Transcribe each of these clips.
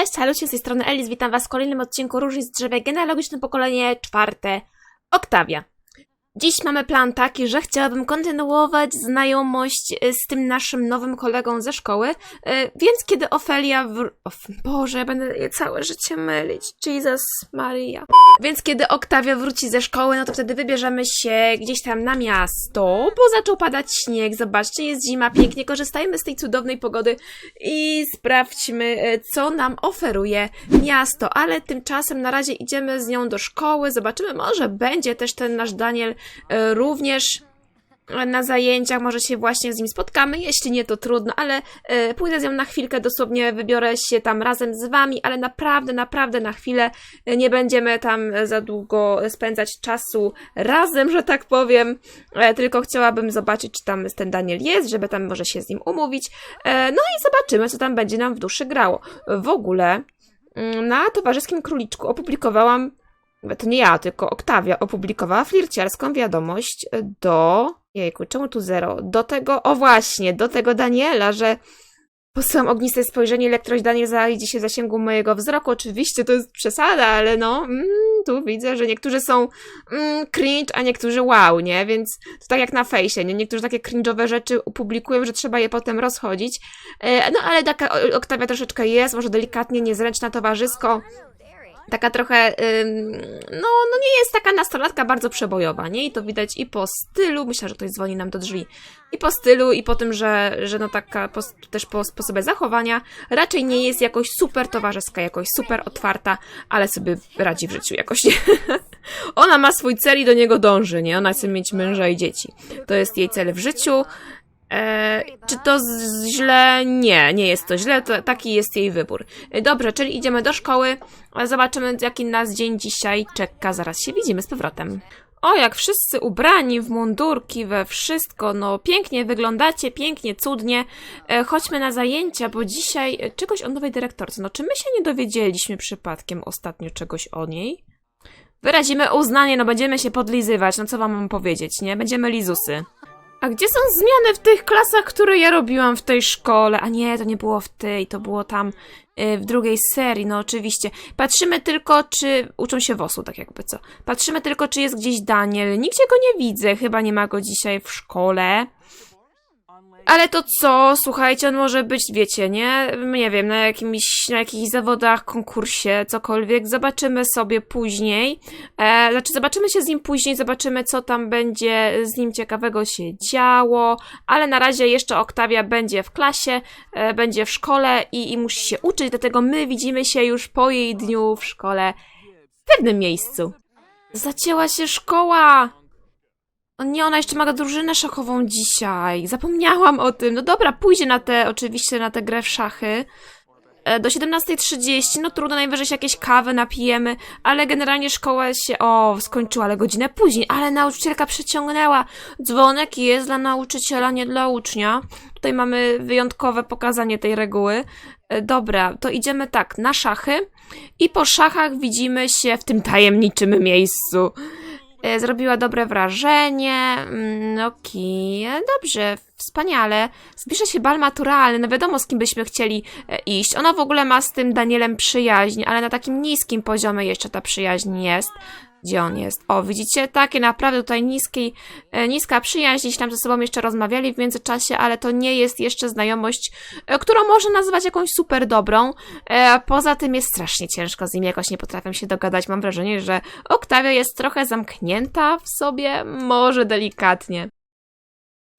Cześć, halucie, z tej strony Elis, witam was w kolejnym odcinku Róży z Drzewa Genealogiczne Pokolenie czwarte, Oktawia. Dziś mamy plan taki, że chciałabym kontynuować znajomość y, z tym naszym nowym kolegą ze szkoły, y, więc kiedy Ofelia wr... Boże, ja będę je całe życie mylić. Jesus Maria. Więc kiedy Oktawia wróci ze szkoły, no to wtedy wybierzemy się gdzieś tam na miasto, bo zaczął padać śnieg, zobaczcie, jest zima, pięknie, korzystajmy z tej cudownej pogody i sprawdźmy, e, co nam oferuje miasto. Ale tymczasem na razie idziemy z nią do szkoły, zobaczymy, może będzie też ten nasz Daniel również na zajęciach, może się właśnie z nim spotkamy, jeśli nie to trudno, ale e, pójdę z nią na chwilkę, dosłownie wybiorę się tam razem z wami, ale naprawdę, naprawdę na chwilę e, nie będziemy tam e, za długo spędzać czasu razem, że tak powiem, e, tylko chciałabym zobaczyć, czy tam ten Daniel jest, żeby tam może się z nim umówić, e, no i zobaczymy, co tam będzie nam w duszy grało. W ogóle mm, na Towarzyskim Króliczku opublikowałam to nie ja, tylko Oktawia opublikowała flirciarską wiadomość do. Jejku, czemu tu zero? Do tego, o właśnie, do tego Daniela, że posyłam ogniste spojrzenie, elektrość Daniel znajdzie się w zasięgu mojego wzroku. Oczywiście to jest przesada, ale no, mm, tu widzę, że niektórzy są mm, cringe, a niektórzy wow, nie? Więc to tak jak na fejsie, nie? Niektórzy takie cringe'owe rzeczy opublikują, że trzeba je potem rozchodzić. E, no ale taka Oktawia troszeczkę jest, może delikatnie niezręczna, towarzysko taka trochę, no, no nie jest taka nastolatka bardzo przebojowa, nie? I to widać i po stylu, myślę, że ktoś dzwoni nam do drzwi, i po stylu, i po tym, że, że no taka, po, też po sposobie zachowania, raczej nie jest jakoś super towarzyska, jakoś super otwarta, ale sobie radzi w życiu jakoś, nie? Ona ma swój cel i do niego dąży, nie? Ona chce mieć męża i dzieci. To jest jej cel w życiu, E, czy to źle? Nie, nie jest to źle, to taki jest jej wybór. E, Dobrze, czyli idziemy do szkoły, zobaczymy jaki nas dzień dzisiaj czeka, zaraz się widzimy z powrotem. O, jak wszyscy ubrani w mundurki, we wszystko, no pięknie wyglądacie, pięknie, cudnie. E, chodźmy na zajęcia, bo dzisiaj e, czegoś o nowej dyrektorce. No czy my się nie dowiedzieliśmy przypadkiem ostatnio czegoś o niej? Wyrazimy uznanie, no będziemy się podlizywać, no co wam mam powiedzieć, nie? Będziemy lizusy. A gdzie są zmiany w tych klasach, które ja robiłam w tej szkole? A nie, to nie było w tej, to było tam y, w drugiej serii, no oczywiście. Patrzymy tylko, czy uczą się WOS-u, tak jakby co. Patrzymy tylko, czy jest gdzieś Daniel. Nigdzie go nie widzę, chyba nie ma go dzisiaj w szkole. Ale to co? Słuchajcie, on może być, wiecie, nie? Nie wiem, na jakimś, na jakichś zawodach, konkursie, cokolwiek. Zobaczymy sobie później. E, znaczy, zobaczymy się z nim później, zobaczymy, co tam będzie z nim ciekawego się działo, ale na razie jeszcze Oktawia będzie w klasie, e, będzie w szkole i, i musi się uczyć, dlatego my widzimy się już po jej dniu w szkole w pewnym miejscu. Zacięła się szkoła! O nie, ona jeszcze ma drużynę szachową dzisiaj. Zapomniałam o tym. No dobra, pójdzie na te, oczywiście na tę grę w szachy. E, Do 17.30, no trudno, najwyżej się jakieś kawy napijemy, ale generalnie szkoła się, o, skończyła, ale godzinę później, ale nauczycielka przeciągnęła. Dzwonek jest dla nauczyciela, nie dla ucznia. Tutaj mamy wyjątkowe pokazanie tej reguły. E, Dobra, to idziemy tak, na szachy i po szachach widzimy się w tym tajemniczym miejscu. E, Zrobiła dobre wrażenie. Mm, Okej, e, dobrze, wspaniale. Zbliża się bal maturalny, no wiadomo z kim byśmy chcieli e, iść. Ona w ogóle ma z tym Danielem przyjaźń, ale na takim niskim poziomie jeszcze ta przyjaźń jest. Gdzie on jest? O, widzicie, takie naprawdę tutaj niskiej, e, niska przyjaźń, gdzieś tam ze sobą jeszcze rozmawiali w międzyczasie, ale to nie jest jeszcze znajomość, e, którą można nazwać jakąś super dobrą. E, Poza tym jest strasznie ciężko z nim, jakoś nie potrafię się dogadać. Mam wrażenie, że Oktawia jest trochę zamknięta w sobie, może delikatnie.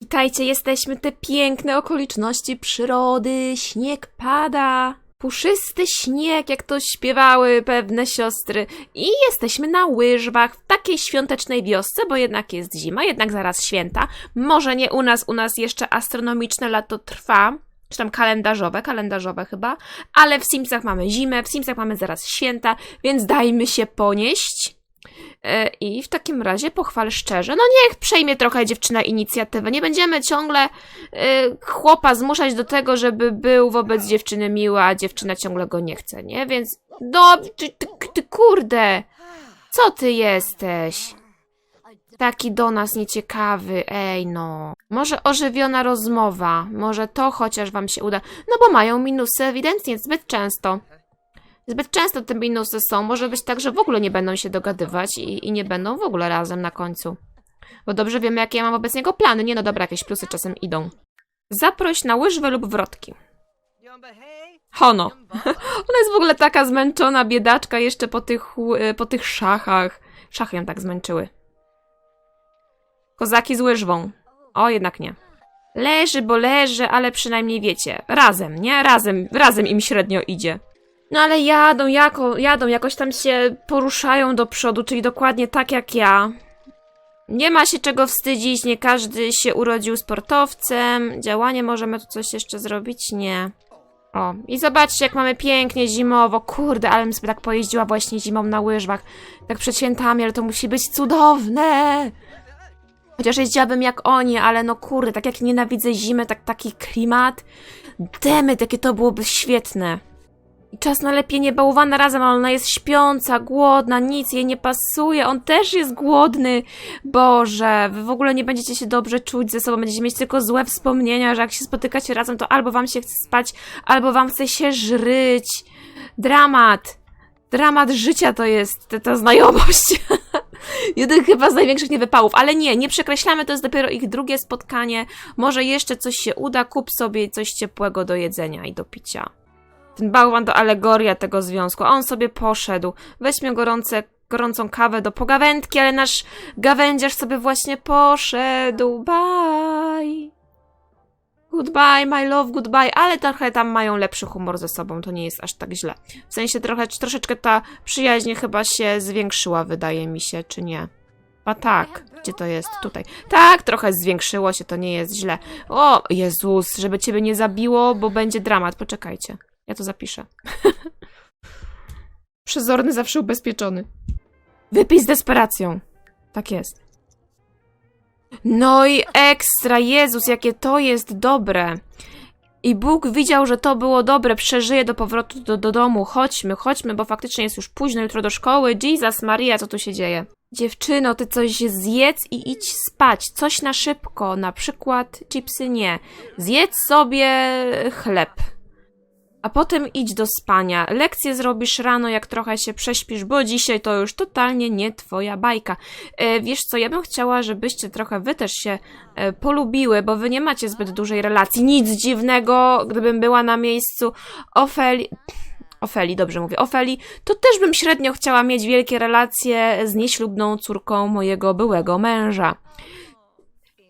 Witajcie, jesteśmy te piękne okoliczności przyrody, śnieg pada. Puszysty śnieg, jak to śpiewały pewne siostry. I jesteśmy na łyżwach w takiej świątecznej wiosce, bo jednak jest zima, jednak zaraz święta. Może nie u nas, u nas jeszcze astronomiczne lato trwa, czy tam kalendarzowe, kalendarzowe chyba, ale w Simsach mamy zimę, w Simsach mamy zaraz święta, więc dajmy się ponieść. E, I w takim razie pochwal szczerze. No niech przejmie trochę dziewczyna inicjatywę. Nie będziemy ciągle e, chłopa zmuszać do tego, żeby był wobec dziewczyny miły, a dziewczyna ciągle go nie chce, nie? Więc no, ty, ty, ty kurde, co ty jesteś? Taki do nas nieciekawy, ej no. Może ożywiona rozmowa, może to chociaż wam się uda. No bo mają minusy ewidentnie zbyt często. Zbyt często te minusy są. Może być tak, że w ogóle nie będą się dogadywać i, i nie będą w ogóle razem na końcu. Bo dobrze wiemy, jakie ja mam wobec niego plany. Nie no dobra, jakieś plusy czasem idą. Zaproś na łyżwę lub wrotki. Hono. Ona jest w ogóle taka zmęczona, biedaczka, jeszcze po tych, ł- po tych szachach. Szachy ją tak zmęczyły. Kozaki z łyżwą. O, jednak nie. Leży, bo leży, ale przynajmniej wiecie, razem, nie? Razem, razem im średnio idzie. No ale jadą, jako, jadą, jakoś tam się poruszają do przodu, czyli dokładnie tak jak ja. Nie ma się czego wstydzić, nie każdy się urodził sportowcem. Działanie możemy tu coś jeszcze zrobić? Nie. O, i zobaczcie, jak mamy pięknie zimowo. Kurde, ale bym sobie tak pojeździła właśnie zimą na łyżwach. Tak przed świętami, ale to musi być cudowne. Chociaż jeździłabym jak oni, ale no kurde, tak jak nienawidzę zimy, tak taki klimat. Demet, jakie to byłoby świetne. Czas na lepienie bałwana razem, ale ona jest śpiąca, głodna, nic jej nie pasuje, on też jest głodny. Boże, wy w ogóle nie będziecie się dobrze czuć ze sobą, będziecie mieć tylko złe wspomnienia, że jak się spotykacie razem, to albo wam się chce spać, albo wam chce się żryć. Dramat. Dramat życia to jest ta, ta znajomość. Jeden chyba z największych niewypałów, ale nie, nie przekreślamy, to jest dopiero ich drugie spotkanie. Może jeszcze coś się uda, kup sobie coś ciepłego do jedzenia i do picia. Ten bałwan to alegoria tego związku, a on sobie poszedł. Weźmy gorące, gorącą kawę do pogawędki, ale nasz gawędziarz sobie właśnie poszedł. Bye. Goodbye, my love, goodbye, ale trochę tam mają lepszy humor ze sobą, to nie jest aż tak źle. W sensie trochę, troszeczkę ta przyjaźń chyba się zwiększyła, wydaje mi się, czy nie? A tak, gdzie to jest? Tutaj. Tak, trochę zwiększyło się, to nie jest źle. O, Jezus, żeby ciebie nie zabiło, bo będzie dramat. Poczekajcie, ja to zapiszę. Przezorny zawsze ubezpieczony. Wypij z desperacją. Tak jest. No i ekstra, Jezus, jakie to jest dobre. I Bóg widział, że to było dobre, przeżyje do powrotu do, do domu. Chodźmy, chodźmy, bo faktycznie jest już późno, jutro do szkoły. Jesus Maria, co tu się dzieje? Dziewczyno, ty coś zjedz i idź spać. Coś na szybko, na przykład chipsy nie. Zjedz sobie chleb. A potem idź do spania. Lekcje zrobisz rano, jak trochę się prześpisz, bo dzisiaj to już totalnie nie twoja bajka. E, wiesz co, ja bym chciała, żebyście trochę wy też się e, polubiły, bo wy nie macie zbyt dużej relacji. Nic dziwnego, gdybym była na miejscu Ofeli... Ofeli, dobrze mówię, Ofeli, to też bym średnio chciała mieć wielkie relacje z nieślubną córką mojego byłego męża.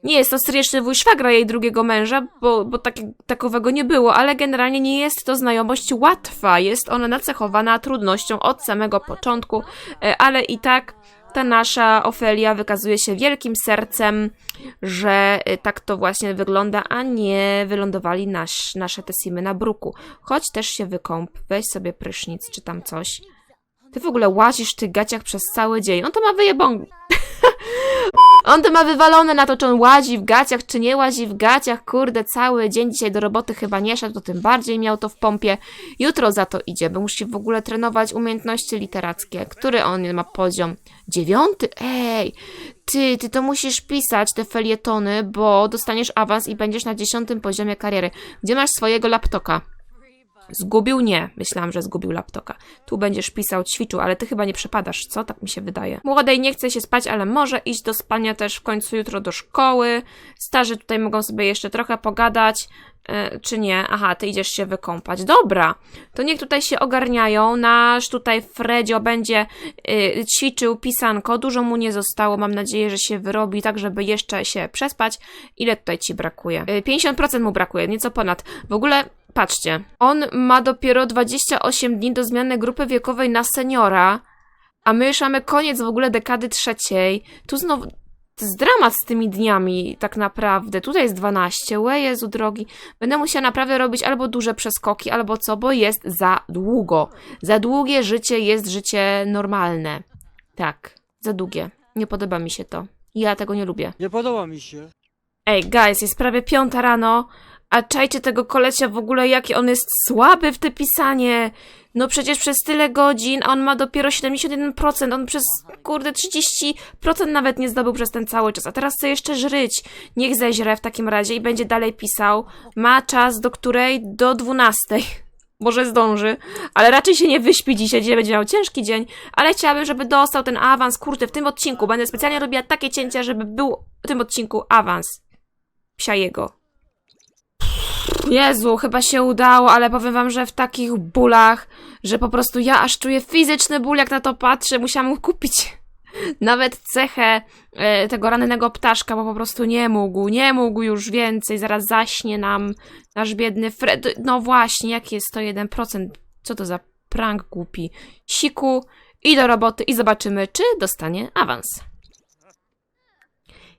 Nie jest to stryjeczny wuj szwagra jej drugiego męża, bo, bo tak, takowego nie było, ale generalnie nie jest to znajomość łatwa. Jest ona nacechowana trudnością od samego początku, e, ale i tak ta nasza Ofelia wykazuje się wielkim sercem, że e, tak to właśnie wygląda, a nie wylądowali nasz, nasze te simy na bruku. Chodź też się wykąp, weź sobie prysznic czy tam coś. Ty w ogóle łazisz w tych gaciach przez cały dzień. On to ma wyjebą... On to ma wywalone na to, czy on łazi w gaciach, czy nie łazi w gaciach. Kurde, cały dzień dzisiaj do roboty chyba nie szedł, to tym bardziej miał to w pompie. Jutro za to idzie, bo musi w ogóle trenować umiejętności literackie. Który on ma poziom? Dziewiąty? Ej, ty, ty to musisz pisać te felietony, bo dostaniesz awans i będziesz na dziesiątym poziomie kariery. Gdzie masz swojego laptopa? Zgubił? Nie. Myślałam, że zgubił laptopa. Tu będziesz pisał, ćwiczył, ale ty chyba nie przepadasz, co? Tak mi się wydaje. Młodej nie chce się spać, ale może iść do spania też w końcu jutro do szkoły. Starzy tutaj mogą sobie jeszcze trochę pogadać. E, czy nie? Aha, ty idziesz się wykąpać. Dobra, to niech tutaj się ogarniają. Nasz tutaj Fredzio będzie y, ćwiczył pisanko. Dużo mu nie zostało. Mam nadzieję, że się wyrobi, tak żeby jeszcze się przespać. Ile tutaj ci brakuje? Y, 50% mu brakuje, nieco ponad. W ogóle Patrzcie, on ma dopiero 28 dni do zmiany grupy wiekowej na seniora, a my już mamy koniec w ogóle dekady trzeciej. Tu znowu. To jest dramat z tymi dniami, tak naprawdę. Tutaj jest 12. Łe, Jezu drogi. Będę musiała naprawdę robić albo duże przeskoki, albo co, bo jest za długo. Za długie życie jest życie normalne. Tak, za długie. Nie podoba mi się to. Ja tego nie lubię. Nie podoba mi się. Ej, guys, jest prawie piąta rano, a czajcie tego kolecia w ogóle, jaki on jest słaby w te pisanie. No przecież przez tyle godzin, a on ma dopiero 71%, on przez, kurde, 30% nawet nie zdobył przez ten cały czas, a teraz chce jeszcze żryć. Niech zeźre w takim razie i będzie dalej pisał. Ma czas do której? Do 12. Może zdąży, ale raczej się nie wyśpi dzisiaj, dzisiaj będzie miał ciężki dzień, ale chciałabym, żeby dostał ten awans, kurde, w tym odcinku. Będę specjalnie robiła takie cięcia, żeby był w tym odcinku awans. Psia jego. Jezu, chyba się udało, ale powiem wam, że w takich bólach, że po prostu ja aż czuję fizyczny ból, jak na to patrzę. Musiałam mu kupić nawet cechę e, tego rannego ptaszka, bo po prostu nie mógł, nie mógł już więcej. Zaraz zaśnie nam nasz biedny Fred. No właśnie, jaki jest to 1%? Co to za prank głupi? Siku i do roboty i zobaczymy, czy dostanie awans.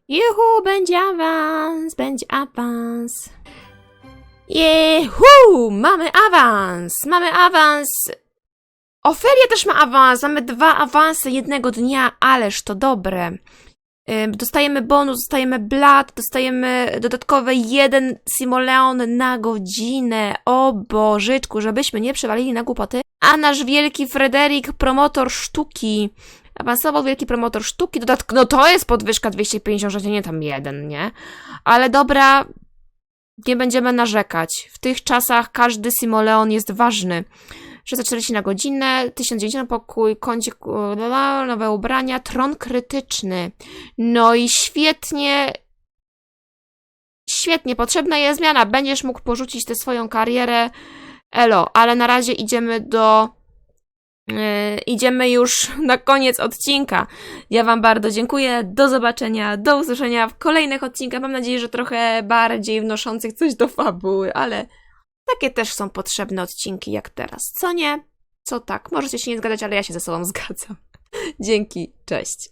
Juhu, będzie awans, będzie awans. Jehu! Mamy awans! Mamy awans! Ofelia też ma awans! Mamy dwa awanse jednego dnia, ależ to dobre. Dostajemy bonus, dostajemy blat, dostajemy dodatkowe jeden simoleon na godzinę. O Bożyczku, żebyśmy nie przewalili na głupoty. A nasz wielki Fryderik, promotor sztuki. Awansował wielki promotor sztuki. Dodatk no to jest podwyżka 250, że nie tam jeden, nie? Ale dobra, nie będziemy narzekać. W tych czasach każdy simoleon jest ważny. 640 na godzinę, 1090 na pokój, kącik, nowe ubrania, tron krytyczny. No i świetnie. Świetnie, potrzebna jest zmiana. Będziesz mógł porzucić tę swoją karierę. Elo, ale na razie idziemy do. Yy, idziemy już na koniec odcinka. Ja Wam bardzo dziękuję. Do zobaczenia, do usłyszenia w kolejnych odcinkach. Mam nadzieję, że trochę bardziej wnoszących coś do fabuły, ale takie też są potrzebne odcinki jak teraz. Co nie? Co tak? Możecie się nie zgadzać, ale ja się ze sobą zgadzam. Dzięki, cześć.